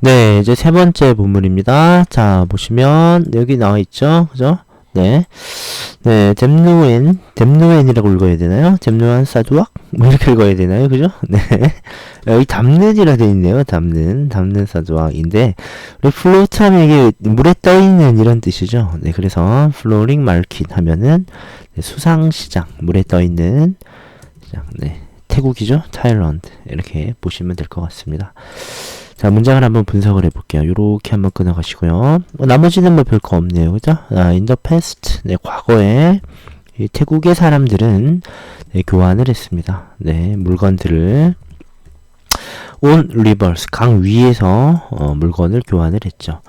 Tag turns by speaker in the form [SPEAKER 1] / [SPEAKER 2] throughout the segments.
[SPEAKER 1] 네, 이제 세 번째 본문입니다. 자, 보시면 여기 나와 있죠. 그죠? 네. 네, 잼누엔, 잼누엔이라고 읽어야 되나요? 잼누안 사두악? 뭐 이렇게 읽어야 되나요? 그죠? 네. 여기 담는이라 되어 있네요. 담는, 담는 사두악인데, 우리 이게 물에 떠 있는 이런 뜻이죠. 네, 그래서 플로링 마켓 하면은 네, 수상시장, 물에 떠 있는 시장, 네. 태국이죠? 타일런드. 이렇게 보시면 될 것 같습니다. 자, 문장을 한번 분석을 해볼게요. 요렇게 한번 끊어가시고요. 뭐, 나머지는 뭐 별거 없네요. 그죠? 아, in the past. 네, 과거에 이 태국의 사람들은 네, 교환을 했습니다. 네, 물건들을 on rivers, 강 위에서 어, 물건을 교환을 했죠.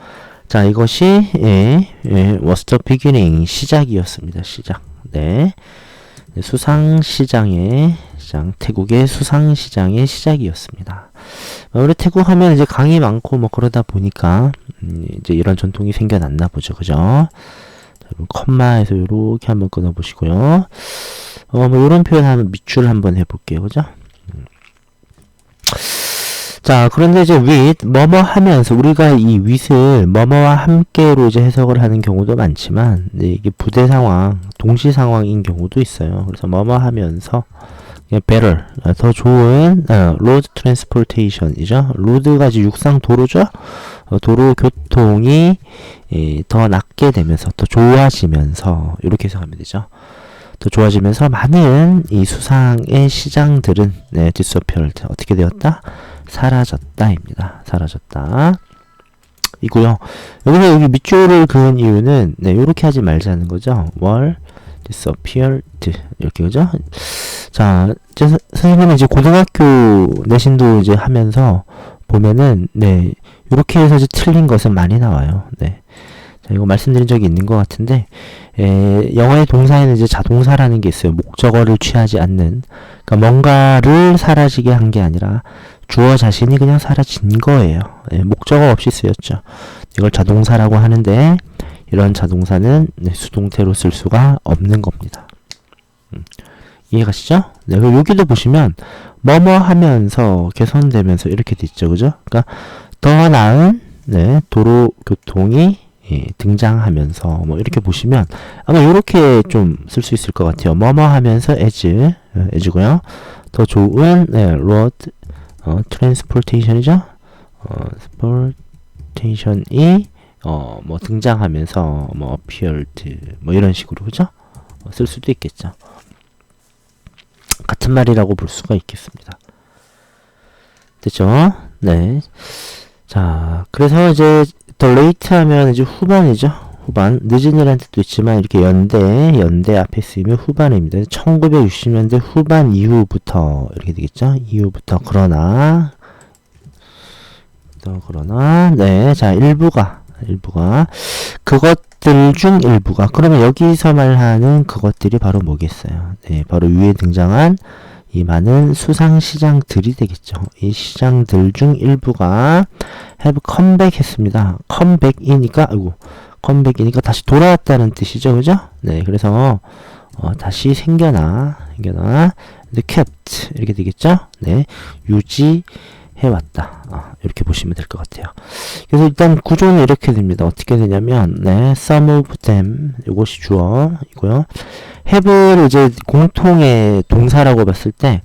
[SPEAKER 1] 자, 이것이 예, 예, was the beginning, 시작이었습니다. 시작. 네. 네 수상시장의 시장, 태국의 수상시장의 시작이었습니다. 어, 우리 태국 하면 이제 강이 많고 뭐 그러다 보니까 음, 이제 이런 전통이 생겨났나 보죠. 그죠? 자, 컴마에서 이렇게 한번 끊어 보시고요. 어, 뭐 이런 표현 하면 밑줄 한번 해볼게요. 그죠? 음. 자, 그런데 이제 with, 뭐뭐 하면서, 우리가 이 with을 뭐뭐와 함께로 이제 해석을 하는 경우도 많지만, 네, 이게 부대 상황, 동시 상황인 경우도 있어요. 그래서 뭐뭐 하면서, better 더 좋은 어, road transportation이죠. 로드가 이제 육상 도로죠. 어, 도로 교통이 예, 더 낫게 되면서 더 좋아지면서 이렇게 해석하면 되죠. 더 좋아지면서 많은 이 수상의 시장들은 네, disappeared 어떻게 되었다? 사라졌다입니다. 사라졌다. 이고요. 여기서 여기 밑줄을 그은 이유는 네, 이렇게 하지 말자는 거죠. 월 disappeared 이렇게 그죠? 자, 제 선생님은 이제 고등학교 내신도 이제 하면서 보면은 네 이렇게 해서 이제 틀린 것은 많이 나와요. 네. 자, 이거 말씀드린 적이 있는 것 같은데 에, 영어의 동사에는 이제 자동사라는 게 있어요. 목적어를 취하지 않는 그러니까 뭔가를 사라지게 한 게 아니라 주어 자신이 그냥 사라진 거예요. 예, 목적어 없이 쓰였죠. 이걸 자동사라고 하는데 이런 자동사는 네, 수동태로 쓸 수가 없는 겁니다. 음, 이해가시죠? 네, 그리고 여기도 보시면 뭐뭐 하면서 개선되면서 이렇게 됐죠, 그죠? 그러니까 더 나은 네, 도로 교통이 예, 등장하면서 뭐 이렇게 보시면 아마 이렇게 좀 쓸 수 있을 것 같아요. 뭐뭐 하면서 as 어, as고요. 더 좋은 네, road 어, transportation이죠. 어, transportation이 어, 뭐 등장하면서 뭐 appeared 뭐 이런 식으로 그죠? 어, 쓸 수도 있겠죠. 같은 말이라고 볼 수가 있겠습니다. 됐죠? 네. 자, 그래서 이제 더 late 하면 이제 후반이죠. 후반. 늦은이라는 뜻도 있지만 이렇게 연대, 연대 앞에 쓰이면 후반입니다. 1960년대 후반 이후부터 이렇게 되겠죠? 이후부터 그러나 또 그러나 네. 자, 일부가 일부가 그것 들 중 일부가 그러면 여기서 말하는 그것들이 바로 뭐겠어요? 네, 바로 위에 등장한 이 많은 수상 시장들이 되겠죠. 이 시장들 중 일부가 have come 했습니다. 컴백이니까 아이고 컴백이니까 다시 돌아왔다는 뜻이죠. 그죠? 네, 그래서 어, 다시 생겨나 생겨나 kept 이렇게 되겠죠? 네, 유지 해왔다. 아, 이렇게 보시면 될 것 같아요. 그래서 일단 구조는 이렇게 됩니다. 어떻게 되냐면, 네, some of them, 이것이 주어이고요. have를 이제 공통의 동사라고 봤을 때,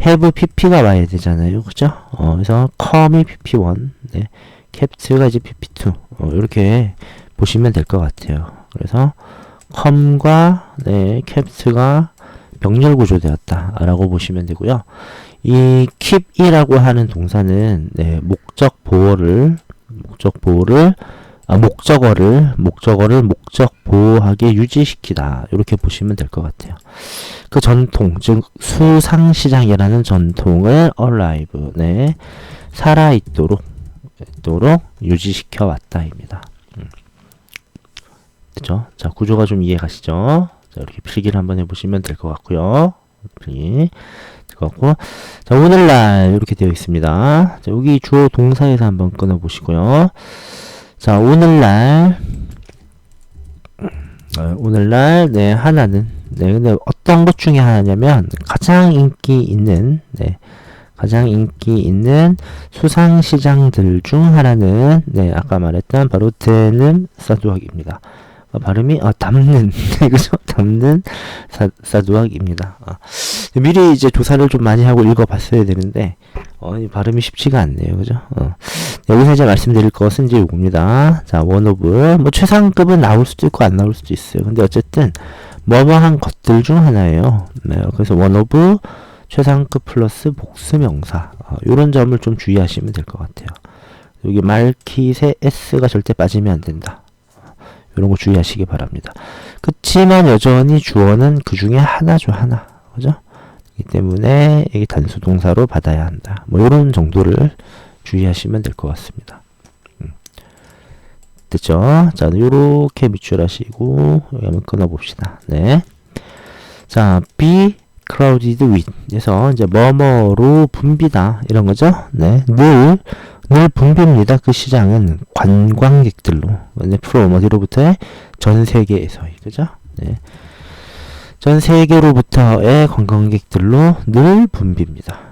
[SPEAKER 1] have pp가 와야 되잖아요. 그죠? 어, 그래서 come이 pp1, 네, kept가 이제 pp2, 어, 이렇게 보시면 될 것 같아요. 그래서 come과, 네, kept가 병렬 구조되었다라고 보시면 되고요. 이 keep이라고 하는 동사는 네, 목적 보호를 목적 보호를 아, 목적어를 목적어를 목적 보호하게 유지시키다 이렇게 보시면 될 것 같아요. 그 전통 즉 수상 시장이라는 전통을 alive 네 살아 있도록 있도록 유지시켜 왔다입니다. 음. 그죠? 자 구조가 좀 이해 가시죠? 자 이렇게 필기를 한번 해보시면 될 것 같고요. 필기. 같고. 자 오늘날 이렇게 되어 있습니다. 자 여기 주어 동사에서 한번 끊어 보시고요. 자 오늘날 어, 오늘날 네 하나는 네 근데 어떤 것 중에 하나냐면 가장 인기 있는 네 가장 인기 있는 수상 시장들 중 하나는 네 아까 말했던 바로 데는 사두학입니다. 어, 발음이 어, 담는 네, 그죠? 담는 사, 사두학입니다. 어, 미리 이제 조사를 좀 많이 하고 읽어봤어야 되는데 어, 이 발음이 쉽지가 않네요, 그죠? 어. 여기서 이제 말씀드릴 것은 이제 요겁니다. 자, 원오브 뭐 최상급은 나올 수도 있고 안 나올 수도 있어요. 근데 어쨌든 뭐뭐한 것들 중 하나예요. 네, 그래서 원오브 최상급 플러스 복수명사 어, 이런 점을 좀 주의하시면 될 것 같아요. 여기 말킷에 s가 절대 빠지면 안 된다. 이런 거 주의하시기 바랍니다. 그렇지만 여전히 주어는 그 중에 하나죠 하나, 그죠? 이 때문에 이게 단수 동사로 받아야 한다. 뭐 이런 정도를 주의하시면 될 것 같습니다. 음. 됐죠? 자, 요렇게 밑줄하시고 여기 한번 끊어봅시다. 네. 자, be crowded with. 그래서 이제 뭐뭐로 붐비다 이런 거죠. 네, 늘 늘 붐빕니다. 그 시장은 관광객들로. 네, 프롬 어디로부터의 전 세계에서의 그죠? 네. 전 세계로부터의 관광객들로 늘 붐빕니다.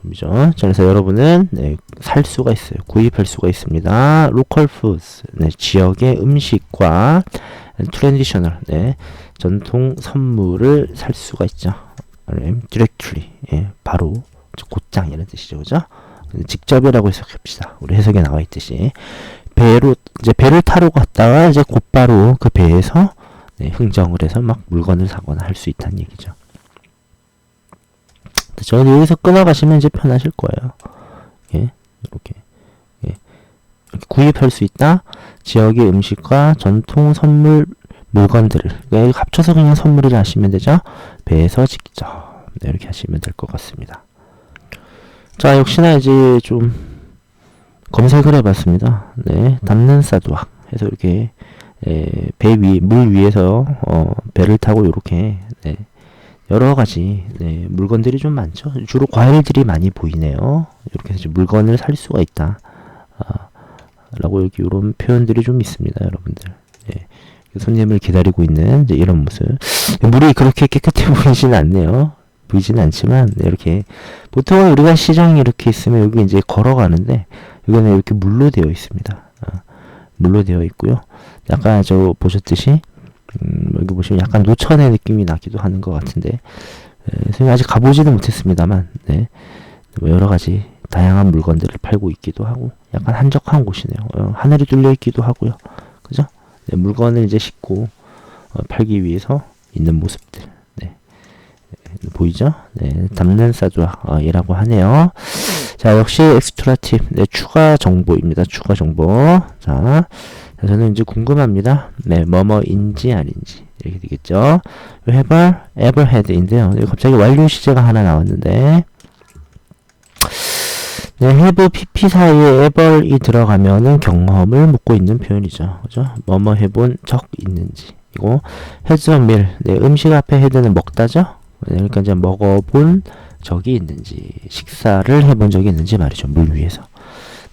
[SPEAKER 1] 붐비죠. 그래서 여러분은 네, 살 수가 있어요. 구입할 수가 있습니다. 로컬 푸드, 네, 지역의 음식과 트랜디셔널, 네, 전통 선물을 살 수가 있죠. 디렉트리, 예, 바로 곧장 이런 뜻이죠, 그죠? 직접이라고 해석합시다. 우리 해석에 나와 있듯이 배로 이제 배를 타러 갔다가 이제 곧바로 그 배에서 네, 흥정을 해서 막 물건을 사거나 할 수 있다는 얘기죠. 저는 여기서 끊어가시면 이제 편하실 거예요. 예, 이렇게 예, 구입할 수 있다. 지역의 음식과 전통 선물 물건들을 그러니까 합쳐서 그냥 선물을 하시면 되죠. 배에서 직접 네, 이렇게 하시면 될 것 같습니다. 자, 역시나 이제 좀 검색을 해봤습니다. 네, 담는 사두학 해서 이렇게 에, 배 위, 물 위에서 어, 배를 타고 이렇게 네, 여러 가지 네, 물건들이 좀 많죠. 주로 과일들이 많이 보이네요. 이렇게 해서 물건을 살 수가 있다. 아, 라고 여기 이런 표현들이 좀 있습니다, 여러분들. 네, 손님을 기다리고 있는 이런 모습. 물이 그렇게 깨끗해 보이지는 않네요. 보이지는 않지만 네, 이렇게 보통은 우리가 시장이 이렇게 있으면 여기 이제 걸어가는데 여기는 이렇게 물로 되어 있습니다. 아, 물로 되어 있고요. 약간 저 보셨듯이 음, 여기 보시면 약간 노천의 느낌이 나기도 하는 것 같은데 에, 아직 가보지는 못했습니다만 네, 뭐 여러 가지 다양한 물건들을 팔고 있기도 하고 약간 한적한 곳이네요. 어, 하늘이 뚫려 있기도 하고요. 그죠? 네, 물건을 이제 싣고 어, 팔기 위해서 있는 모습들. 보이죠? 네, 담는 사주이라고 하네요. 자, 역시 엑스트라 팁, 네, 추가 정보입니다. 추가 정보. 자, 저는 이제 궁금합니다. 네, 뭐뭐인지 아닌지 이렇게 되겠죠. have ever had인데요. 갑자기 완료 시제가 하나 나왔는데. 네, have pp 사이에 ever이 들어가면은 경험을 묻고 있는 표현이죠. 그죠? 뭐뭐 해본 적 있는지. 이거 has a meal. 네, 음식 앞에 헤드는 먹다죠? 그러니까 이제 먹어본 적이 있는지 식사를 해본 적이 있는지 말이죠 물 위에서.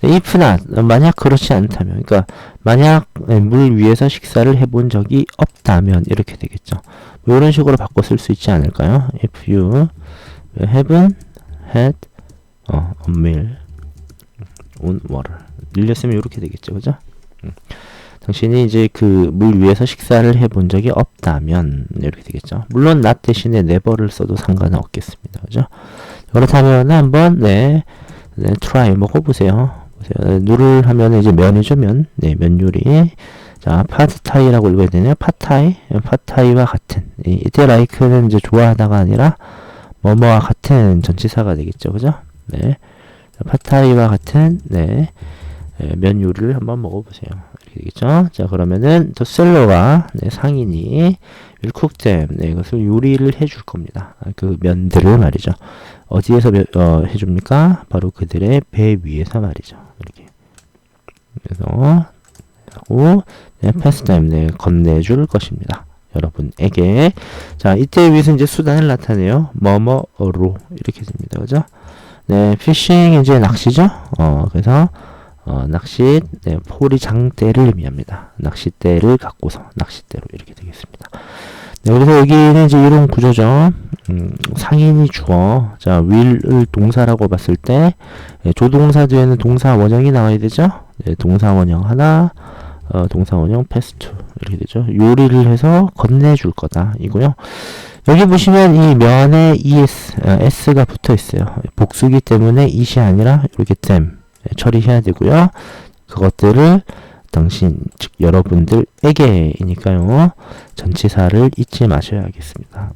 [SPEAKER 1] if not 만약 그렇지 않다면 그러니까 만약 물 위에서 식사를 해본 적이 없다면 이렇게 되겠죠. 뭐 이런 식으로 바꿔 쓸 수 있지 않을까요? if you haven't had 어, a meal on water. 늘렸으면 이렇게 되겠죠 그죠? 음. 당신이 이제 그 물 위에서 식사를 해본 적이 없다면 이렇게 되겠죠. 물론 not 대신에 never를 써도 상관은 없겠습니다. 그죠? 그렇다면 한번 네, 네 try 먹어보세요. 보세요. 누를 하면 이제 면이죠 면. 네, 면 요리. 자, 파트타이라고 읽어야 되네요. 파타이, 파타이와 같은. 이때 like는 이제 좋아하다가 아니라 뭐뭐와 같은 전치사가 되겠죠, 그죠? 네, 파타이와 같은 네, 네 면 요리를 한번 먹어보세요. 되겠죠? 자, 그러면은 더 셀러가 네, 상인이 윌쿡잼 네, 이것을 요리를 해줄 겁니다. 그 면들을 말이죠. 어디에서 어, 해줍니까? 바로 그들의 배 위에서 말이죠. 이렇게. 그래서 하고 네, 패스타임 네, 건네줄 것입니다. 여러분에게 자 이때 위해서 이제 수단을 나타내요. 뭐뭐로 이렇게 됩니다. 그죠? 네, 피싱 이제 낚시죠. 어 그래서 어, 낚시 네, 포리 장대를 의미합니다. 낚싯대를 갖고서 낚싯대로 이렇게 되겠습니다. 네, 그래서 여기는 이제 이런 구조죠. 음, 상인이 주어. 자, will을 동사라고 봤을 때, 예, 조동사 뒤에는 동사 원형이 나와야 되죠? 네, 동사 원형 하나, 어, 동사 원형 패스트. 이렇게 되죠. 요리를 해서 건네줄 거다. 이고요. 여기 보시면 이 면에 es, 어, s가 붙어 있어요. 복수기 때문에 it이 아니라 이렇게 them 예, 처리해야 되고요. 그것들을 당신, 즉 여러분들에게이니까요. 전치사를 잊지 마셔야겠습니다.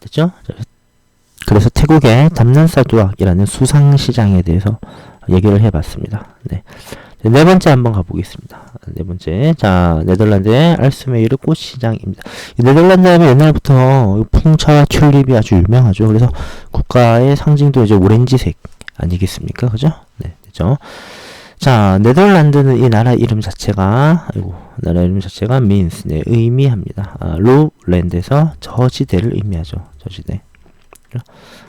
[SPEAKER 1] 됐죠? 그래서 태국의 담난사두악이라는 수상시장에 대해서 얘기를 해봤습니다. 네. 네 번째 한번 가보겠습니다. 네 번째. 자, 네덜란드의 알스메이르 꽃시장입니다. 네덜란드 하면 옛날부터 풍차와 튤립이 아주 유명하죠. 그래서 국가의 상징도 이제 오렌지색 아니겠습니까? 그죠? 네, 그죠? 자, 네덜란드는 이 나라 이름 자체가, 아이고, 나라 이름 자체가 means, 네, 의미합니다. 아, 로 랜드에서 저지대를 의미하죠. 저지대.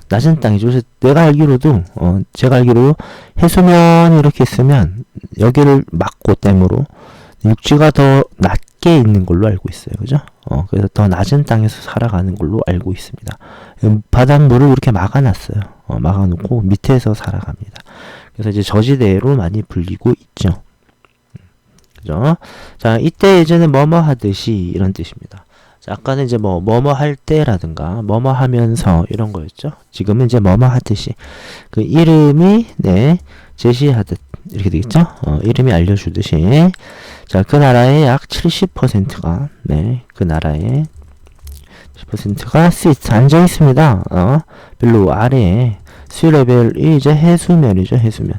[SPEAKER 1] 낮은 땅이죠. 그래서 내가 알기로도, 어, 제가 알기로 해수면이 이렇게 있으면 여기를 막고 댐으로 육지가 더 낮게 있는 걸로 알고 있어요. 그죠? 어, 그래서 더 낮은 땅에서 살아가는 걸로 알고 있습니다. 바닷물을 이렇게 막아놨어요. 어, 막아놓고 밑에서 살아갑니다. 그래서 이제 저지대로 많이 불리고 있죠. 그죠? 자, 이때 예전에 뭐뭐 하듯이 이런 뜻입니다. 자, 아까는 이제 뭐, 뭐뭐 할 때라든가, 뭐뭐 하면서 이런 거였죠. 지금은 이제 뭐뭐 하듯이. 그 이름이, 네, 제시하듯. 이렇게 되겠죠? 어, 이름이 알려주듯이. 자, 그 나라의 약 70%가, 네, 그 나라의 10%가 sit, 앉아 있습니다. 어, 별로 아래에 수레벨이 이제 해수면이죠, 해수면.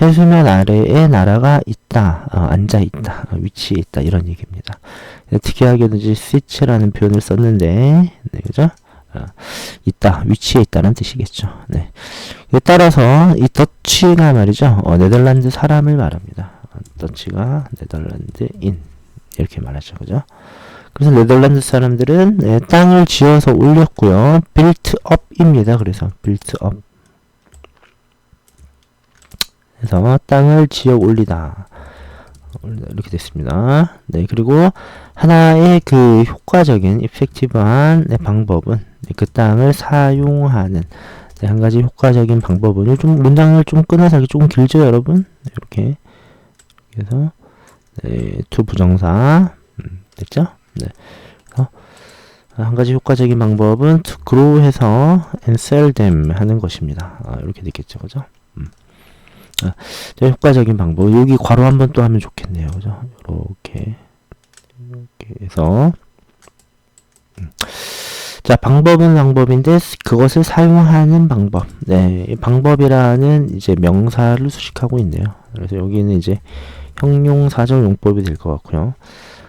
[SPEAKER 1] 해수면 아래에 나라가 있다, 어, 앉아 있다, 어, 위치에 있다, 이런 얘기입니다. 특이하게도 이제 sit라는 표현을 썼는데, 네, 그죠? 어, 있다, 위치에 있다는 뜻이겠죠. 네. 따라서 이 더치가 말이죠, 어, 네덜란드 사람을 말합니다. 어, 더치가 네덜란드인 이렇게 말하죠, 그죠? 그래서 네덜란드 사람들은 네, 땅을 지어서 올렸고요. up입니다. 그래서 up. 그래서 땅을 지어 올리다. 이렇게 됐습니다. 네, 그리고 하나의 그 효과적인 이펙티브한 네, 방법은 네, 그 땅을 사용하는 네, 한 가지 효과적인 방법은 좀 문장을 좀 끊어서 조금 길죠, 여러분. 네, 이렇게 그래서 네, 투 부정사 음, 됐죠? 네. 한 가지 효과적인 방법은 to grow 해서 and sell them 하는 것입니다. 아, 이렇게 되겠죠, 그죠? 음. 아, 효과적인 방법. 여기 괄호 한번 또 하면 좋겠네요, 그죠? 이렇게 이렇게 해서 음. 자, 방법은 방법인데 그것을 사용하는 방법. 네, 방법이라는 이제 명사를 수식하고 있네요. 그래서 여기는 이제 형용사적 용법이 될 것 같고요.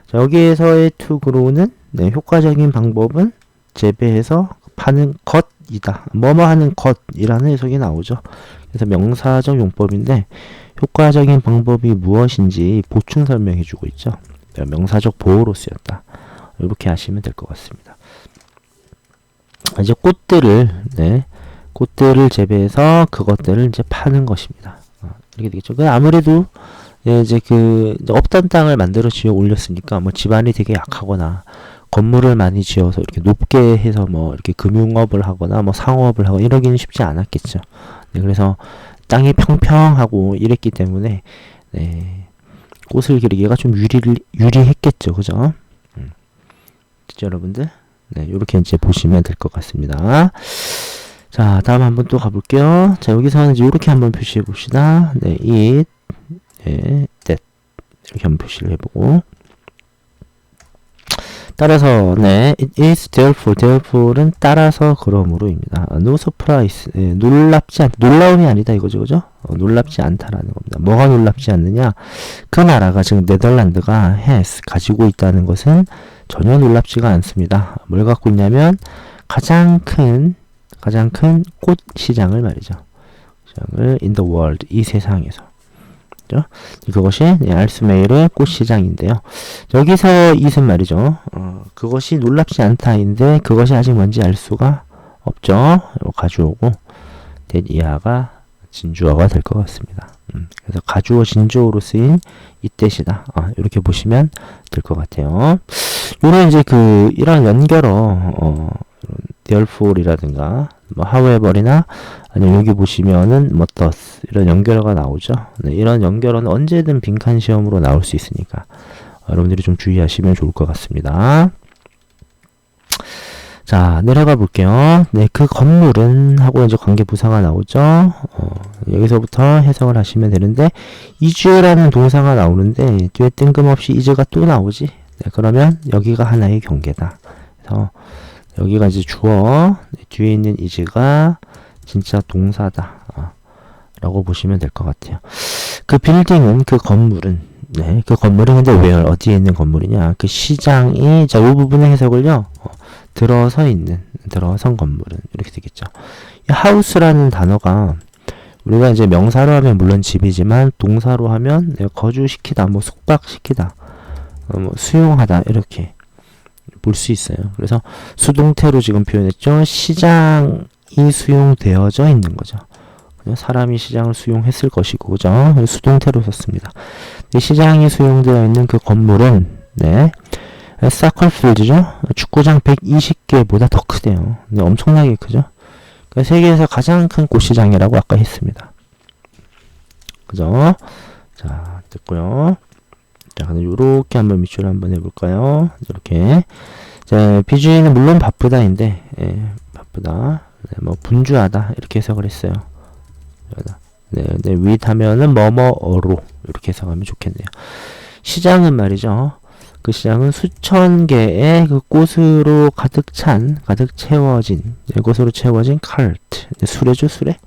[SPEAKER 1] 자, 여기에서의 grow는 네, 효과적인 방법은 재배해서 파는 것이다. 뭐뭐 하는 것이라는 해석이 나오죠. 그래서 명사적 용법인데 효과적인 방법이 무엇인지 보충 설명해 주고 있죠. 명사적 보호로 쓰였다. 이렇게 하시면 될 것 같습니다. 이제 꽃들을 네, 꽃들을 재배해서 그것들을 이제 파는 것입니다. 어, 이렇게 되겠죠. 그 아무래도 예, 이제 그 없던 땅을 만들어 지어 올렸으니까 뭐 집안이 되게 약하거나 건물을 많이 지어서 이렇게 높게 해서 뭐 이렇게 금융업을 하거나 뭐 상업을 하고 이러기는 쉽지 않았겠죠. 네, 그래서 땅이 평평하고 이랬기 때문에 네, 꽃을 기르기가 좀 유리 유리했겠죠, 그죠? 음. 여러분들? 네, 이렇게 이제 보시면 될 것 같습니다. 자, 다음 한번 또 가볼게요. 자, 여기서는 이제 이렇게 한번 표시해 봅시다. 네, it, 네, that 이렇게 한번 표시를 해보고. 따라서 네, is therefore, therefore는 따라서 그러므로입니다. no surprise, 네, 놀랍지 않, 놀라움이 아니다 이거죠, 그죠? 어, 놀랍지 않다라는 겁니다. 뭐가 놀랍지 않느냐? 그 나라가 지금 네덜란드가 has 가지고 있다는 것은 전혀 놀랍지가 않습니다. 뭘 갖고 있냐면 가장 큰 가장 큰 꽃 시장을 말이죠. 시장을 in the world 이 세상에서 있죠. 그것이 네, 알스메일의 꽃시장인데요. 여기서 이은 말이죠. 어, 그것이 놀랍지 않다인데 그것이 아직 뭔지 알 수가 없죠. 가져오고 된 이하가 진주어가 될 것 같습니다. 음. 그래서 가주어 진주어로 쓰인 이때시다. 아, 이렇게 보시면 될 것 같아요. 요런 이제 그 이런 연결어 어 therefore이라든가 뭐 however이나 아니면 여기 보시면은 뭐 thus 이런 연결어가 나오죠. 네, 이런 연결어는 언제든 빈칸 시험으로 나올 수 있으니까 여러분들이 좀 주의하시면 좋을 것 같습니다. 자, 내려가 볼게요. 네, 그 건물은 하고 이제 관계 부사가 나오죠. 어, 여기서부터 해석을 하시면 되는데 이주라는 동사가 나오는데 뒤에 뜬금없이 이즈가 또 나오지. 네, 그러면 여기가 하나의 경계다. 그래서 여기가 이제 주어, 네, 뒤에 있는 이즈가 진짜 동사다. 아, 라고 보시면 될 것 같아요. 그 빌딩은 그 건물은 네, 그 건물은 근데 where 어디에 있는 건물이냐? 그 시장이 자, 이 부분의 해석을요. 어, 들어서 있는 들어선 건물은 이렇게 되겠죠. 이 house라는 단어가 우리가 이제 명사로 하면 물론 집이지만 동사로 하면 네, 거주시키다, 뭐 숙박시키다, 어, 뭐 수용하다 이렇게 볼 수 있어요. 그래서 수동태로 지금 표현했죠. 시장이 수용되어져 있는 거죠. 사람이 시장을 수용했을 것이고, 그죠? 수동태로 썼습니다. 이 시장이 수용되어 있는 그 건물은, 네, 사컬필드죠? 축구장 120개보다 더 크대요. 네, 엄청나게 크죠? 그러니까 세계에서 가장 큰 꽃시장이라고 아까 했습니다. 그죠? 자, 됐고요. 자, 그럼 요렇게 한번 밑줄 한번 해볼까요? 이렇게. 자, 비주인은 물론 바쁘다인데, 예, 바쁘다. 네, 뭐, 분주하다. 이렇게 해석을 했어요. 네, 네, 윗 하면은 뭐뭐어로. 이렇게 해석하면 좋겠네요. 시장은 말이죠. 그 시장은 수천 개의 그 꽃으로 가득 찬, 가득 채워진, 네, 꽃으로 채워진 카르트. 네, 수레죠, 수레?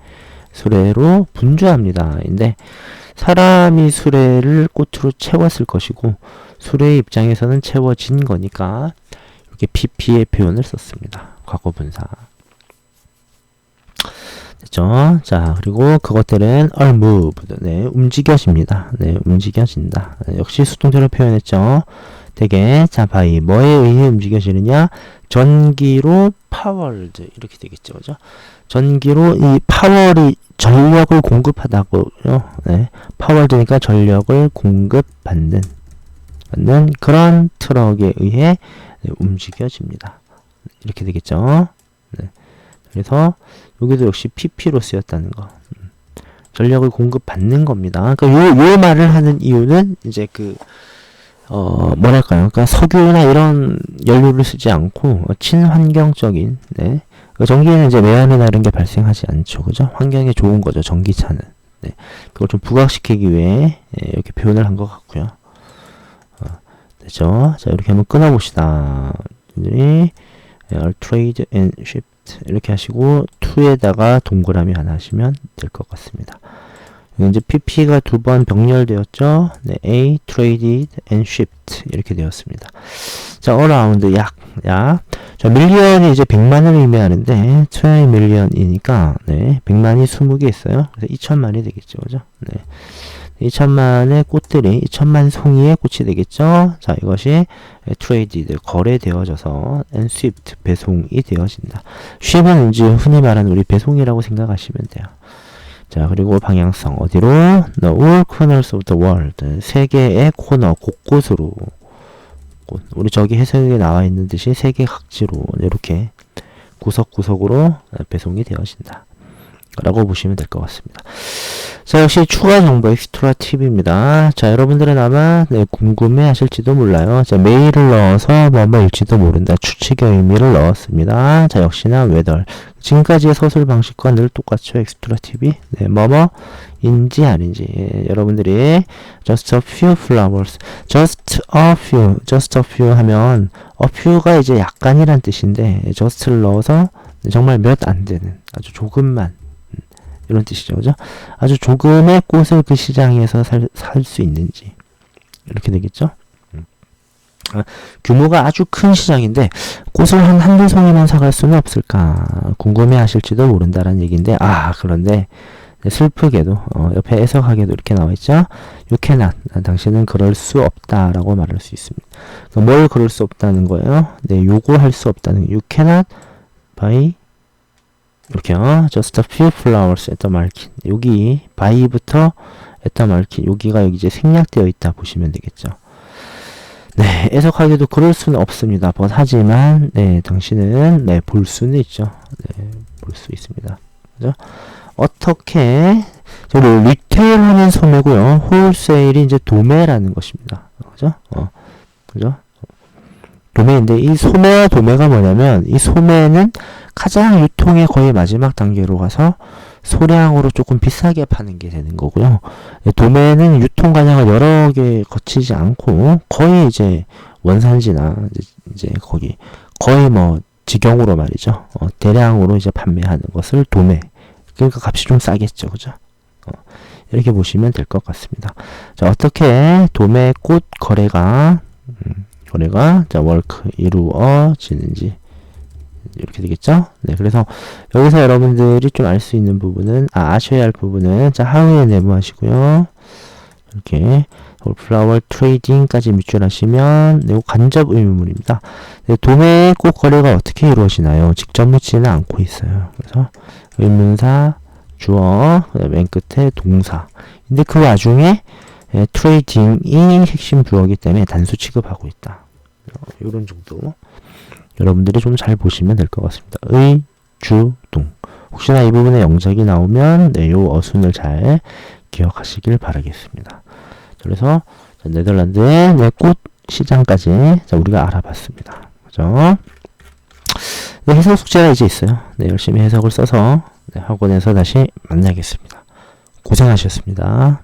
[SPEAKER 1] 수레로 분주합니다. 근데 사람이 수레를 꽃으로 채웠을 것이고 수레의 입장에서는 채워진 거니까 이렇게 PP의 표현을 썼습니다. 과거 분사. 됐죠? 자, 그리고 그것들은 are moved. 네, 움직여집니다. 네, 움직여진다. 네, 역시 수동태로 표현했죠. 되게 자, 바이 뭐에 의해 움직여지느냐? 전기로 powered 이렇게 되겠죠. 그죠? 전기로 이 파월이 전력을 공급하다고요. 네. 파월드니까 전력을 공급받는 받는 그런 트럭에 의해 네, 움직여집니다. 이렇게 되겠죠. 네. 그래서 여기도 역시 PP로 쓰였다는 거. 음. 전력을 공급받는 겁니다. 그러니까 요, 요 말을 하는 이유는 이제 그, 어, 뭐랄까요. 그러니까 석유나 이런 연료를 쓰지 않고 친환경적인, 네. 그 전기에는 이제 매연이나 이런 게 발생하지 않죠. 그죠? 환경에 좋은 거죠. 전기차는. 네. 그걸 좀 부각시키기 위해 예, 이렇게 표현을 한 것 같고요. 어, 됐죠? 자, 이렇게 한번 끊어봅시다. 네. trade and shift 이렇게 하시고 to에다가 동그라미 하나 하시면 될 것 같습니다. 이제 PP가 두 번 병렬되었죠. 네, A, traded and shipped 이렇게 되었습니다. 자, around 약, 약. 자, 밀리언이 이제 100만을 의미하는데 20 밀리언이니까 네, 100만이 20개 있어요. 그래서 2천만이 되겠죠. 그죠? 네. 2천만의 꽃들이 2천만 송이의 꽃이 되겠죠. 자, 이것이 traded 거래되어져서 and shipped 배송이 되어진다. ship은 이제 흔히 말하는 우리 배송이라고 생각하시면 돼요. 자, 그리고 방향성 어디로? The all corners of the world. 세계의 코너 곳곳으로. 우리 저기 해석에 나와 있는 듯이 세계 각지로 이렇게 구석구석으로 배송이 되어진다. 라고 보시면 될 것 같습니다. 자, 역시 추가 정보 엑스트라 팁입니다. 자, 여러분들은 아마 네, 궁금해 하실지도 몰라요. 자, 메일을 넣어서 뭐뭐일지도 모른다. 추측의 의미를 넣었습니다. 자, 역시나 웨덜. 지금까지의 서술 방식과 늘 똑같죠. 엑스트라 팁이. 네, 뭐뭐인지 아닌지. 예, 여러분들이 just a few flowers. just a few. just a few 하면 a few가 이제 약간이란 뜻인데 just를 넣어서 정말 몇 안 되는 아주 조금만 이런 뜻이죠. 그죠? 아주 조금의 꽃을 그 시장에서 살 수 있는지. 이렇게 되겠죠? 음. 아, 규모가 아주 큰 시장인데 꽃을 한 한두 송이만 사갈 수는 없을까 궁금해 하실지도 모른다는 얘기인데 아 그런데 슬프게도 어, 옆에 애석하게도 이렇게 나와 있죠. You cannot. 당신은 그럴 수 없다라고 말할 수 있습니다. 그러니까 뭘 그럴 수 없다는 거예요? 네, 요구할 수 없다는 cannot buy 이렇게요. Just a few flowers at the market. 여기 buy부터 에타 마르키 여기가 여기 이제 생략되어 있다 보시면 되겠죠. 네, 해석하기도 그럴 수는 없습니다. but 하지만 네, 당신은 네, 볼 수는 있죠. 네, 볼 수 있습니다. 그죠? 어떻게 저기 리테일하는 소매고요. 홀세일이 이제 도매라는 것입니다. 그죠? 어. 그죠? 도매인데 이 소매와 도매가 뭐냐면 이 소매는 가장 유통의 거의 마지막 단계로 가서 소량으로 조금 비싸게 파는 게 되는 거고요. 예, 도매는 유통 과정을 여러 개 거치지 않고 거의 이제 원산지나 이제, 거기 거의 뭐 직영으로 말이죠. 어, 대량으로 이제 판매하는 것을 도매. 그러니까 값이 좀 싸겠죠, 그죠? 어, 이렇게 보시면 될 것 같습니다. 자, 어떻게 도매 꽃 거래가 음, 거래가 자 월크 이루어지는지 이렇게 되겠죠? 네, 그래서 여기서 여러분들이 좀 알 수 있는 부분은 아, 아셔야 할 부분은 자 하우에 내부하시고요. 이렇게 플라워 트레이딩까지 밑줄하시면 네, 간접 의문문입니다. 네, 도매 꽃 거래가 어떻게 이루어지나요? 직접 묻지는 않고 있어요. 그래서 의문사 주어 맨 끝에 동사. 근데 그 와중에 예, 트레이딩이 핵심 주어이기 때문에 단수 취급하고 있다. 이런 정도 여러분들이 좀 잘 보시면 될 것 같습니다. 의, 주, 동. 혹시나 이 부분에 영작이 나오면 네, 요 어순을 잘 기억하시길 바라겠습니다. 그래서 네덜란드의 네, 꽃 시장까지 자, 우리가 알아봤습니다. 그죠? 네, 해석 숙제가 이제 있어요. 네, 열심히 해석을 써서 네, 학원에서 다시 만나겠습니다. 고생하셨습니다.